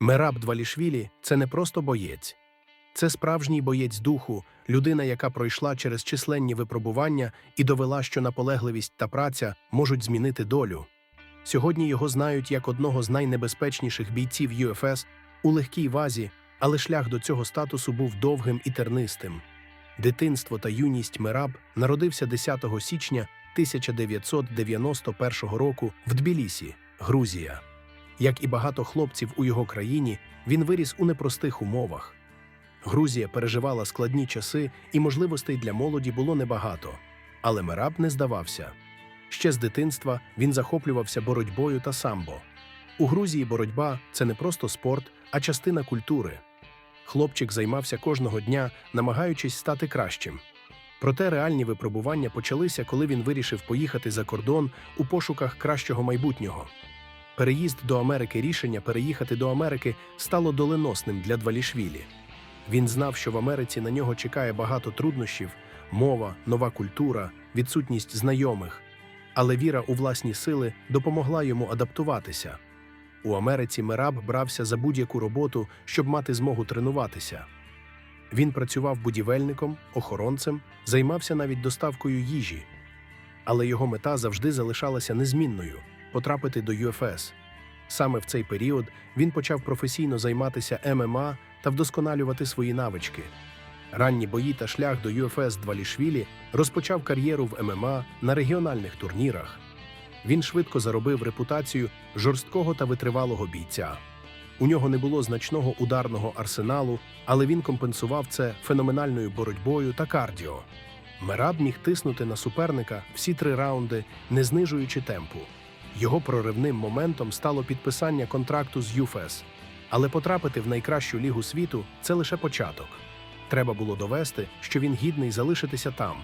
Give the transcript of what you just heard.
Мераб Двалішвілі це не просто боєць. Це справжній боєць духу, людина, яка пройшла через численні випробування і довела, що наполегливість та праця можуть змінити долю. Сьогодні його знають як одного з найнебезпечніших бійців ЮФС у легкій вазі, але шлях до цього статусу був довгим і тернистим. Дитинство та юність Мераб народився 10 січня 1991 року в Тбілісі, Грузія. Як і багато хлопців у його країні, він виріс у непростих умовах. Грузія переживала складні часи, і можливостей для молоді було небагато. Але Мераб не здавався. Ще з дитинства він захоплювався боротьбою та самбо. У Грузії боротьба це не просто спорт, а частина культури. Хлопчик займався кожного дня, намагаючись стати кращим. Проте реальні випробування почалися, коли він вирішив поїхати за кордон у пошуках кращого майбутнього. Переїзд до Америки рішення переїхати до Америки стало доленосним для Двалішвілі. Він знав, що в Америці на нього чекає багато труднощів: мова, нова культура, відсутність знайомих. Але віра у власні сили допомогла йому адаптуватися. У Америці Мераб брався за будь-яку роботу, щоб мати змогу тренуватися. Він працював будівельником, охоронцем, займався навіть доставкою їжі. Але його мета завжди залишалася незмінною потрапити до ЮФС. Саме в цей період він почав професійно займатися ММА та вдосконалювати свої навички. Ранні бої та шлях до ЮФС Двалішвілі розпочав кар'єру в ММА на регіональних турнірах. Він швидко заробив репутацію жорсткого та витривалого бійця. У нього не було значного ударного арсеналу, але він компенсував це феноменальною боротьбою та кардіо. Мераб міг тиснути на суперника всі три раунди, не знижуючи темпу. Його проривним моментом стало підписання контракту з ЮФЕС. Але потрапити в найкращу лігу світу це лише початок. Треба було довести, що він гідний залишитися там.